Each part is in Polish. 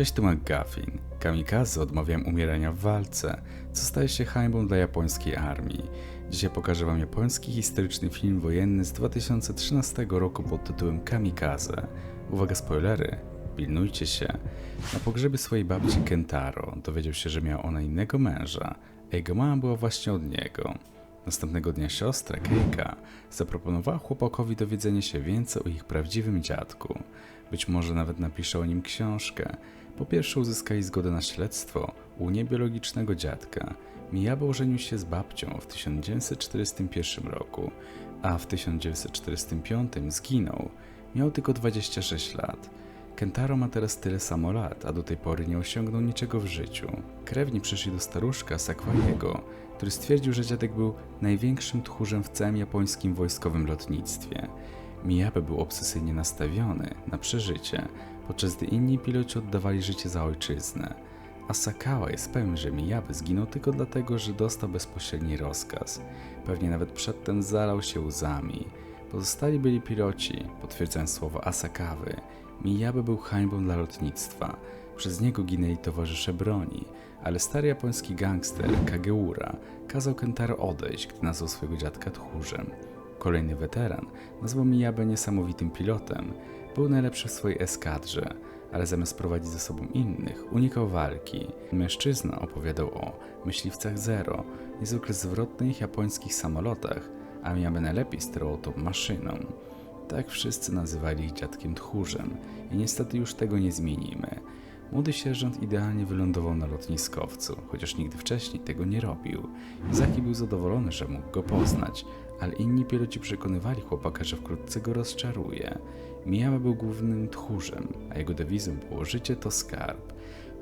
Cześć, tu McGuffin. Kamikaze odmawiałem umierania w walce, co staje się hańbą dla japońskiej armii. Dzisiaj pokażę wam japoński historyczny film wojenny z 2013 roku pod tytułem Kamikaze. Uwaga, spoilery, pilnujcie się. Na pogrzebie swojej babci Kentaro dowiedział się, że miała ona innego męża, a jego mama była właśnie od niego. Następnego dnia siostra, Keika, zaproponowała chłopakowi dowiedzenie się więcej o ich prawdziwym dziadku. Być może nawet napisze o nim książkę. Po pierwsze uzyskali zgodę na śledztwo u niebiologicznego dziadka. Miyabo ożenił się z babcią w 1941 roku, a w 1945 zginął. Miał tylko 26 lat. Kentaro ma teraz tyle samo lat, a do tej pory nie osiągnął niczego w życiu. Krewni przyszli do staruszka Sakwaiego, który stwierdził, że dziadek był największym tchórzem w całym japońskim wojskowym lotnictwie. Miyabe był obsesyjnie nastawiony na przeżycie, podczas gdy inni piloci oddawali życie za ojczyznę. Asakawa jest pewien, że Miyabe zginął tylko dlatego, że dostał bezpośredni rozkaz. Pewnie nawet przedtem zalał się łzami. Pozostali byli piloci, potwierdzając słowa Asakawy. Miyabe był hańbą dla lotnictwa. Przez niego ginęli towarzysze broni, ale stary japoński gangster Kageura kazał Kentaro odejść, gdy nazwał swojego dziadka tchórzem. Kolejny weteran nazwał Miyabe niesamowitym pilotem. Był najlepszy w swojej eskadrze, ale zamiast prowadzić ze sobą innych, unikał walki. Mężczyzna opowiadał o myśliwcach Zero, niezwykle zwrotnych japońskich samolotach, a Miyabe najlepiej sterował tą maszyną. Tak wszyscy nazywali ich dziadkiem tchórzem i niestety już tego nie zmienimy. Młody sierżant idealnie wylądował na lotniskowcu, chociaż nigdy wcześniej tego nie robił. Izaki był zadowolony, że mógł go poznać, ale inni piloci przekonywali chłopaka, że wkrótce go rozczaruje. Miyawa był głównym tchórzem, a jego dewizą było życie to skarb.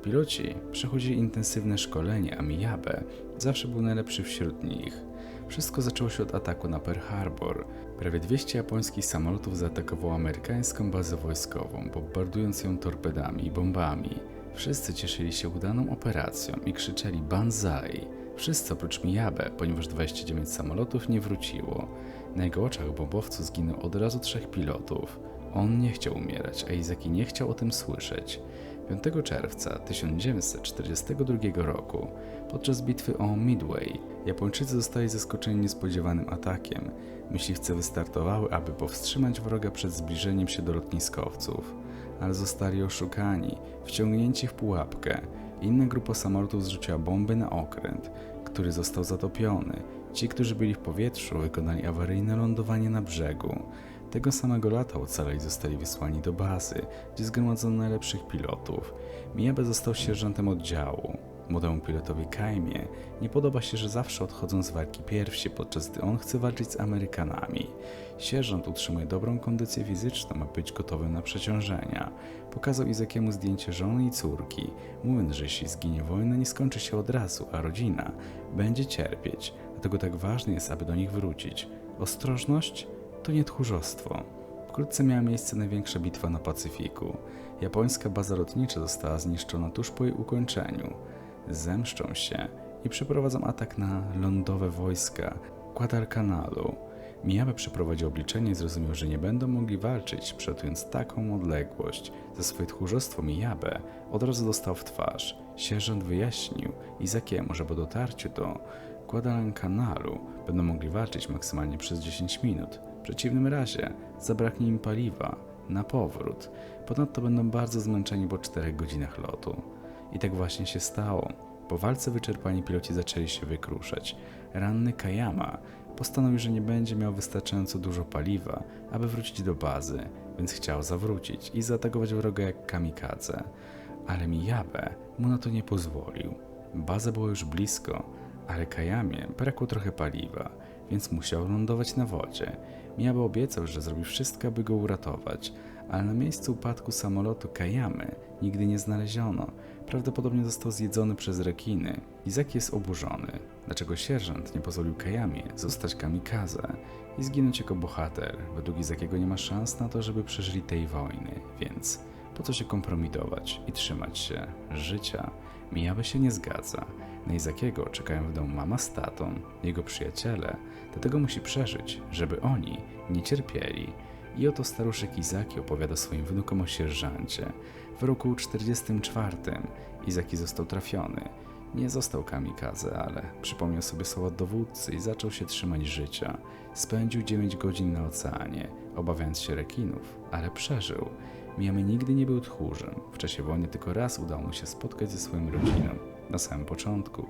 Piloci przechodzili intensywne szkolenie, a Miyabe zawsze był najlepszy wśród nich. Wszystko zaczęło się od ataku na Pearl Harbor. Prawie 200 japońskich samolotów zaatakowało amerykańską bazę wojskową, bombardując ją torpedami i bombami. Wszyscy cieszyli się udaną operacją i krzyczeli Banzai. Wszyscy oprócz Miyabe, ponieważ 29 samolotów nie wróciło. Na jego oczach bombowcu zginął od razu trzech pilotów. On nie chciał umierać, a Izaki nie chciał o tym słyszeć. 5 czerwca 1942 roku, podczas bitwy o Midway, Japończycy zostali zaskoczeni niespodziewanym atakiem. Myśliwce wystartowały, aby powstrzymać wroga przed zbliżeniem się do lotniskowców, ale zostali oszukani, wciągnięci w pułapkę. Inna grupa samolotów zrzuciła bomby na okręt, który został zatopiony. Ci, którzy byli w powietrzu, wykonali awaryjne lądowanie na brzegu. Tego samego lata ocaleni zostali wysłani do bazy, gdzie zgromadzono najlepszych pilotów. Miyabe został sierżantem oddziału. Młodemu pilotowi Kaimie nie podoba się, że zawsze odchodzą z walki pierwsi, podczas gdy on chce walczyć z Amerykanami. Sierżant utrzymuje dobrą kondycję fizyczną, aby być gotowym na przeciążenia. Pokazał Izakiemu zdjęcie żony i córki, mówiąc, że jeśli zginie wojna, nie skończy się od razu, a rodzina będzie cierpieć. Dlatego tak ważne jest, aby do nich wrócić. Ostrożność to nie tchórzostwo. Wkrótce miała miejsce największa bitwa na Pacyfiku. Japońska baza lotnicza została zniszczona tuż po jej ukończeniu. Zemszczą się i przeprowadzą atak na lądowe wojska Guadalcanalu. Miyabe przeprowadził obliczenie i zrozumiał, że nie będą mogli walczyć, przelatując taką odległość. Za swoje tchórzostwo Miyabe od razu dostał w twarz. Sierżant wyjaśnił Izakiemu, że po dotarciu do Guadalcanalu będą mogli walczyć maksymalnie przez 10 minut. W przeciwnym razie zabraknie im paliwa na powrót. Ponadto będą bardzo zmęczeni po 4 godzinach lotu. I tak właśnie się stało. Po walce wyczerpani piloci zaczęli się wykruszać. Ranny Kayama postanowił, że nie będzie miał wystarczająco dużo paliwa, aby wrócić do bazy, więc chciał zawrócić i zaatakować wroga jak kamikadze. Ale Miyabe mu na to nie pozwolił. Baza była już blisko, ale Kayamie brakło trochę paliwa, więc musiał lądować na wodzie. Miyabe obiecał, że zrobi wszystko, aby go uratować, ale na miejscu upadku samolotu Kayamy nigdy nie znaleziono. Prawdopodobnie został zjedzony przez rekiny. Izaki jest oburzony. Dlaczego sierżant nie pozwolił Kayamie zostać kamikaze i zginąć jako bohater? Według Izakiego nie ma szans na to, żeby przeżyli tej wojny, więc po co się kompromitować i trzymać się życia? Mijaby się nie zgadza. Na Izakiego czekają w domu mama z tatą, jego przyjaciele, dlatego musi przeżyć, żeby oni nie cierpieli. I oto staruszek Izaki opowiada swoim wnukom o sierżancie. W roku 44 Izaki został trafiony. Nie został kamikadze, ale przypomniał sobie słowa dowódcy i zaczął się trzymać życia. Spędził 9 godzin na oceanie, obawiając się rekinów, ale przeżył. Miami nigdy nie był tchórzem. W czasie wojny tylko raz udało mu się spotkać ze swoją rodziną. Na samym początku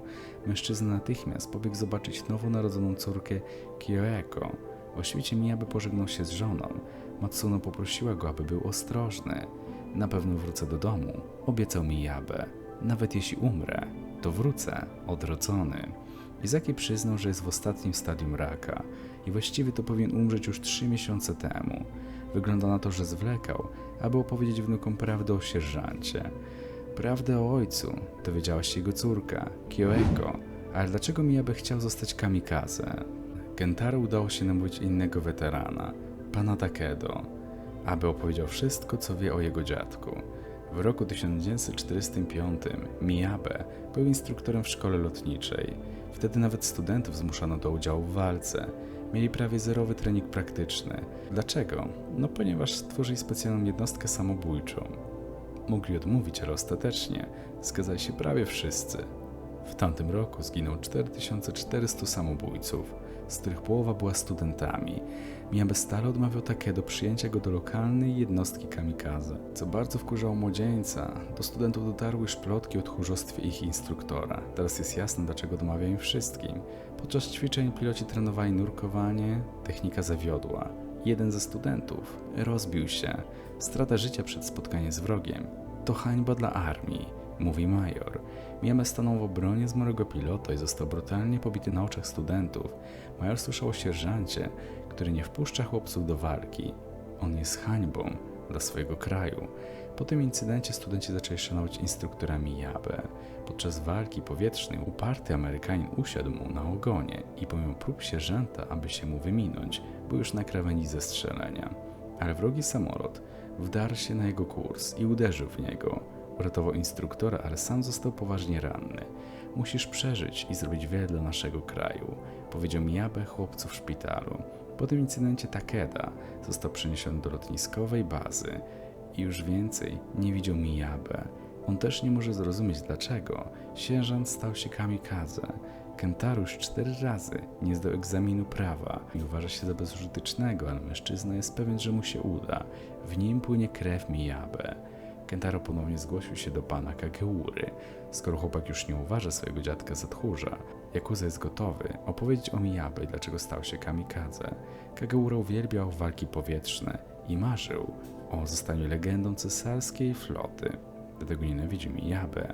mężczyzna natychmiast pobiegł zobaczyć nowonarodzoną córkę Kyoeko. O świcie Miyabe pożegnał się z żoną. Matsuno poprosiła go, aby był ostrożny. Na pewno wrócę do domu, obiecał Miyabe. Nawet jeśli umrę, to wrócę, odrodzony. Izaki przyznał, że jest w ostatnim stadium raka i właściwie to powinien umrzeć już trzy miesiące temu. Wygląda na to, że zwlekał, aby opowiedzieć wnukom prawdę o sierżancie. Prawdę o ojcu dowiedziała się jego córka, Kyoeko, ale dlaczego Miyabe chciał zostać kamikaze? Kentaro udało się namówić innego weterana, pana Takedo, aby opowiedział wszystko, co wie o jego dziadku. W roku 1945 Miyabe był instruktorem w szkole lotniczej. Wtedy nawet studentów zmuszano do udziału w walce. Mieli prawie zerowy trening praktyczny. Dlaczego? No ponieważ stworzyli specjalną jednostkę samobójczą. Mogli odmówić, ale ostatecznie zgadzali się prawie wszyscy. W tamtym roku zginął 4400 samobójców, z których połowa była studentami. Miyabe stale odmawiał Takedo przyjęcia go do lokalnej jednostki kamikaze, co bardzo wkurzało młodzieńca. Do studentów dotarły już plotki o tchórzostwie ich instruktora. Teraz jest jasne, dlaczego odmawia im wszystkim. Podczas ćwiczeń piloci trenowali nurkowanie, technika zawiodła. Jeden ze studentów rozbił się. Strata życia przed spotkaniem z wrogiem. To hańba dla armii, mówi major. Mieme stanął w obronie zmarłego pilota i został brutalnie pobity na oczach studentów. Major słyszał o sierżancie, który nie wpuszcza chłopców do walki. On jest hańbą dla swojego kraju. Po tym incydencie studenci zaczęli szanować instruktora Miyabe. Podczas walki powietrznej uparty Amerykanin usiadł mu na ogonie i pomimo prób sierżanta, aby się mu wyminąć, był już na krawędzi zestrzelenia. Ale wrogi samolot wdarł się na jego kurs i uderzył w niego. Uratował instruktora, ale sam został poważnie ranny. Musisz przeżyć i zrobić wiele dla naszego kraju, powiedział Miyabe chłopcu w szpitalu. Po tym incydencie Takeda został przeniesiony do lotniskowej bazy i już więcej nie widział Miyabe. On też nie może zrozumieć dlaczego sierżant stał się kamikadze. Kentaro już cztery razy nie zdał egzaminu prawa i uważa się za bezużytecznego, ale mężczyzna jest pewien, że mu się uda. W nim płynie krew Miyabe. Kentaro ponownie zgłosił się do pana Kageury. Skoro chłopak już nie uważa swojego dziadka za tchórza, Yakuza jest gotowy opowiedzieć o Miyabe dlaczego stał się kamikadze. Kageura uwielbiał walki powietrzne i marzył o zostaniu legendą cesarskiej floty. Dlatego nienawidził Miyabe,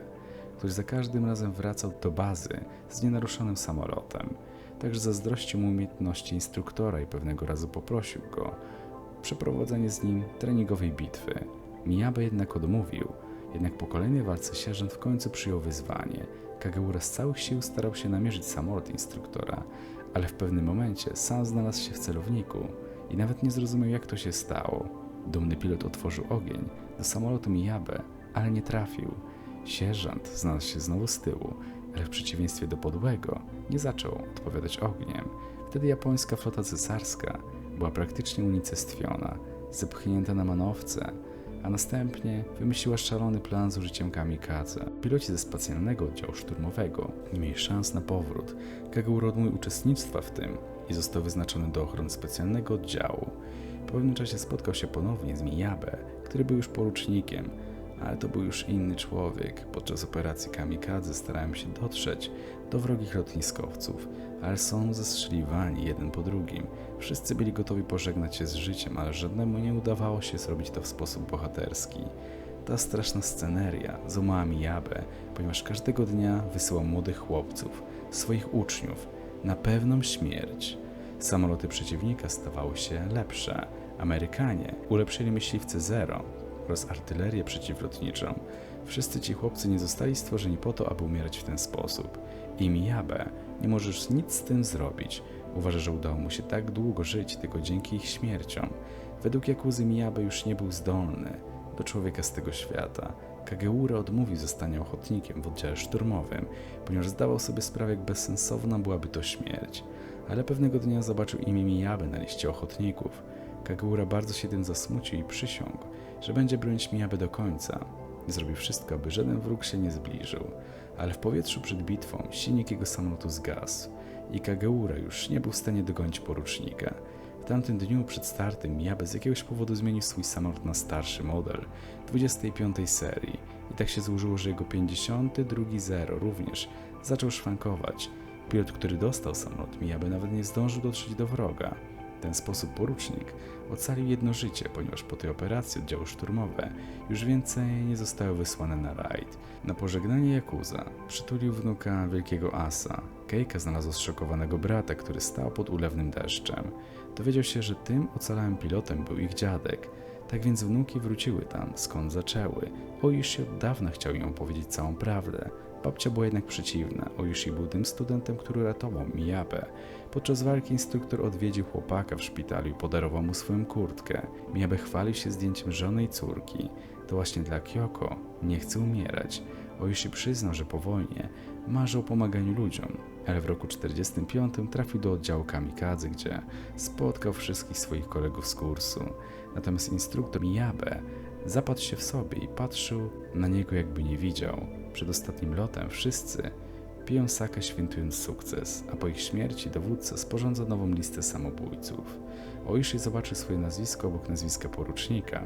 który za każdym razem wracał do bazy z nienaruszonym samolotem. Także zazdrościł mu umiejętności instruktora i pewnego razu poprosił go o przeprowadzenie z nim treningowej bitwy. Miyabe jednak odmówił, jednak po kolejnej walce sierżant w końcu przyjął wyzwanie. Kageura z całych sił starał się namierzyć samolot instruktora, ale w pewnym momencie sam znalazł się w celowniku i nawet nie zrozumiał jak to się stało. Dumny pilot otworzył ogień do samolotu Miyabe, ale nie trafił. Sierżant znalazł się znowu z tyłu, ale w przeciwieństwie do podłego nie zaczął odpowiadać ogniem. Wtedy japońska flota cesarska była praktycznie unicestwiona, zepchnięta na manowce, a następnie wymyśliła szalony plan z użyciem kamikadze. Piloci ze specjalnego oddziału szturmowego nie mieli szans na powrót. Kageura odmówił uczestnictwa w tym i został wyznaczony do ochrony specjalnego oddziału. Po pewnym czasie spotkał się ponownie z Miyabe, który był już porucznikiem, ale to był już inny człowiek. Podczas operacji kamikadze starałem się dotrzeć do wrogich lotniskowców, ale są zestrzeliwani jeden po drugim. Wszyscy byli gotowi pożegnać się z życiem, ale żadnemu nie udawało się zrobić to w sposób bohaterski. Ta straszna sceneria złamała Miyabe, ponieważ każdego dnia wysyłał młodych chłopców, swoich uczniów, na pewną śmierć. Samoloty przeciwnika stawały się lepsze. Amerykanie ulepszyli myśliwce Zero oraz artylerię przeciwlotniczą. Wszyscy ci chłopcy nie zostali stworzeni po to, aby umierać w ten sposób. I Miyabe nie możesz nic z tym zrobić. Uważa, że udało mu się tak długo żyć tylko dzięki ich śmierciom. Według Jakuzy Miyabe już nie był zdolny do człowieka z tego świata. Kageura odmówił zostania ochotnikiem w oddziale szturmowym, ponieważ zdawał sobie sprawę, jak bezsensowna byłaby to śmierć. Ale pewnego dnia zobaczył imię Miyabe na liście ochotników. Kageura bardzo się tym zasmucił i przysiągł, że będzie bronić Miyabe do końca. Zrobi wszystko, aby żaden wróg się nie zbliżył, ale w powietrzu przed bitwą silnik jego samolotu zgasł i Kageura już nie był w stanie dogonić porucznika. W tamtym dniu przed startem Miyabe z jakiegoś powodu zmienił swój samolot na starszy model 25 serii i tak się złożyło, że jego 52 Zero również zaczął szwankować. Pilot, który dostał samolot Miyabe nawet nie zdążył dotrzeć do wroga. Ten sposób porucznik ocalił jedno życie, ponieważ po tej operacji oddziały szturmowe już więcej nie zostały wysłane na rajd. Na pożegnanie Jakuza przytulił wnuka wielkiego asa. Keika znalazł zszokowanego brata, który stał pod ulewnym deszczem. Dowiedział się, że tym ocalałym pilotem był ich dziadek. Tak więc wnuki wróciły tam, skąd zaczęły. Oishi od dawna chciał im opowiedzieć całą prawdę. Babcia była jednak przeciwna. Oishi był tym studentem, który ratował Miyabe. Podczas walki instruktor odwiedził chłopaka w szpitalu i podarował mu swoją kurtkę. Miyabe chwalił się zdjęciem żony i córki. To właśnie dla Kyoko nie chce umierać. Oishi przyznał, że po wojnie marzy o pomaganiu ludziom, ale w roku 45 trafił do oddziału kamikadze, gdzie spotkał wszystkich swoich kolegów z kursu. Natomiast instruktor Miyabe zapadł się w sobie i patrzył na niego jakby nie widział. Przed ostatnim lotem wszyscy piją sakę świętując sukces, a po ich śmierci dowódca sporządza nową listę samobójców. Oishi zobaczył swoje nazwisko obok nazwiska porucznika.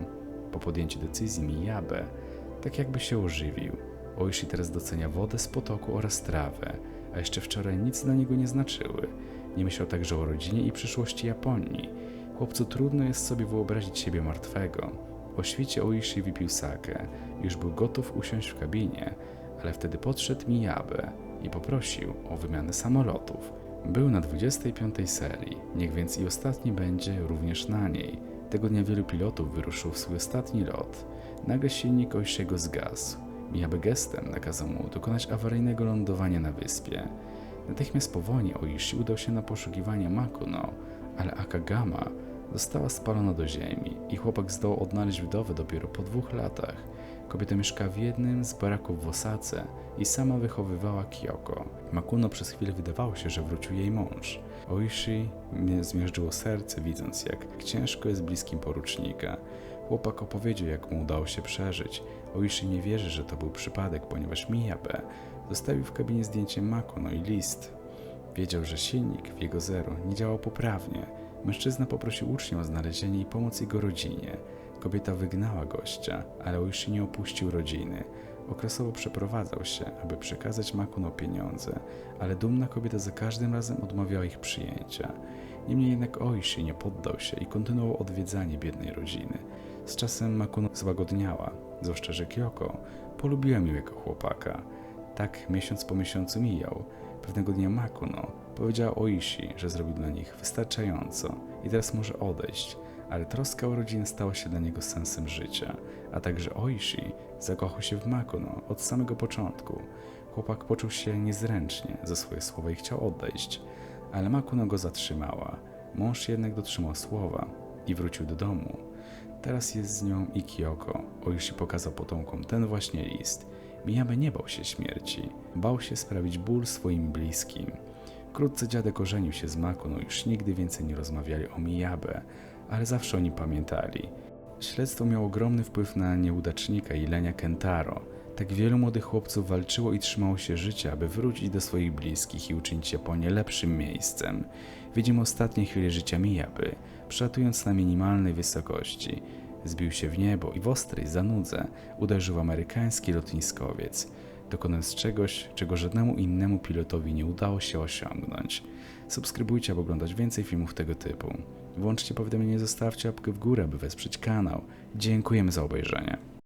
Po podjęciu decyzji Miyabe tak jakby się ożywił. Oishi teraz docenia wodę z potoku oraz trawę, a jeszcze wczoraj nic dla niego nie znaczyły. Nie myślał także o rodzinie i przyszłości Japonii. Chłopcu trudno jest sobie wyobrazić siebie martwego. O świcie Oishi wypił sakę. Już był gotów usiąść w kabinie, ale wtedy podszedł Miyabe i poprosił o wymianę samolotów. Był na 25 serii, niech więc i ostatni będzie również na niej. Tego dnia wielu pilotów wyruszyło w swój ostatni lot. Nagle silnik Oishiego zgasł. Miyabe gestem nakazał mu dokonać awaryjnego lądowania na wyspie. Natychmiast po wojnie Oishi udał się na poszukiwania Makuno, ale Akagama została spalona do ziemi i chłopak zdołał odnaleźć wdowę dopiero po dwóch latach. Kobieta mieszka w jednym z baraków w Osace i sama wychowywała Kyoko. Makuno przez chwilę wydawało się, że wrócił jej mąż. Oishi mnie zmierzyło serce, widząc jak ciężko jest bliskim porucznika. Chłopak opowiedział, jak mu udało się przeżyć. Oishi nie wierzy, że to był przypadek, ponieważ Miyabe zostawił w kabinie zdjęcie Makuno i list. Wiedział, że silnik w jego zero nie działał poprawnie. Mężczyzna poprosił ucznia o znalezienie i pomoc jego rodzinie. Kobieta wygnała gościa, ale Oishi nie opuścił rodziny. Okresowo przeprowadzał się, aby przekazać Makuno pieniądze, ale dumna kobieta za każdym razem odmawiała ich przyjęcia. Niemniej jednak Oishi nie poddał się i kontynuował odwiedzanie biednej rodziny. Z czasem Makuno złagodniała, zwłaszcza że Kyoko polubiła miłego chłopaka. Tak miesiąc po miesiącu mijał. Pewnego dnia Makuno powiedziała Oishi, że zrobił dla nich wystarczająco i teraz może odejść, ale troska o rodzinę stała się dla niego sensem życia, a także Oishi zakochał się w Makuno od samego początku. Chłopak poczuł się niezręcznie za swoje słowa i chciał odejść, ale Makuno go zatrzymała. Mąż jednak dotrzymał słowa i wrócił do domu. Teraz jest z nią i Kyoko. Oishi pokazał potomkom ten właśnie list. Miyabe nie bał się śmierci. Bał się sprawić ból swoim bliskim. Wkrótce dziadek ożenił się z Makuno, już nigdy więcej nie rozmawiali o Miyabe, ale zawsze o nim pamiętali. Śledztwo miało ogromny wpływ na nieudacznika i lenia Kentaro. Tak wielu młodych chłopców walczyło i trzymało się życia, aby wrócić do swoich bliskich i uczynić Japonię lepszym miejscem. Widzimy ostatnie chwile życia Miyaby, przelatując na minimalnej wysokości. Zbił się w niebo i w ostrej zanudze uderzył amerykański lotniskowiec, dokonując czegoś, czego żadnemu innemu pilotowi nie udało się osiągnąć. Subskrybujcie, aby oglądać więcej filmów tego typu. Włączcie powiadomienie, zostawcie łapkę w górę, aby wesprzeć kanał. Dziękujemy za obejrzenie.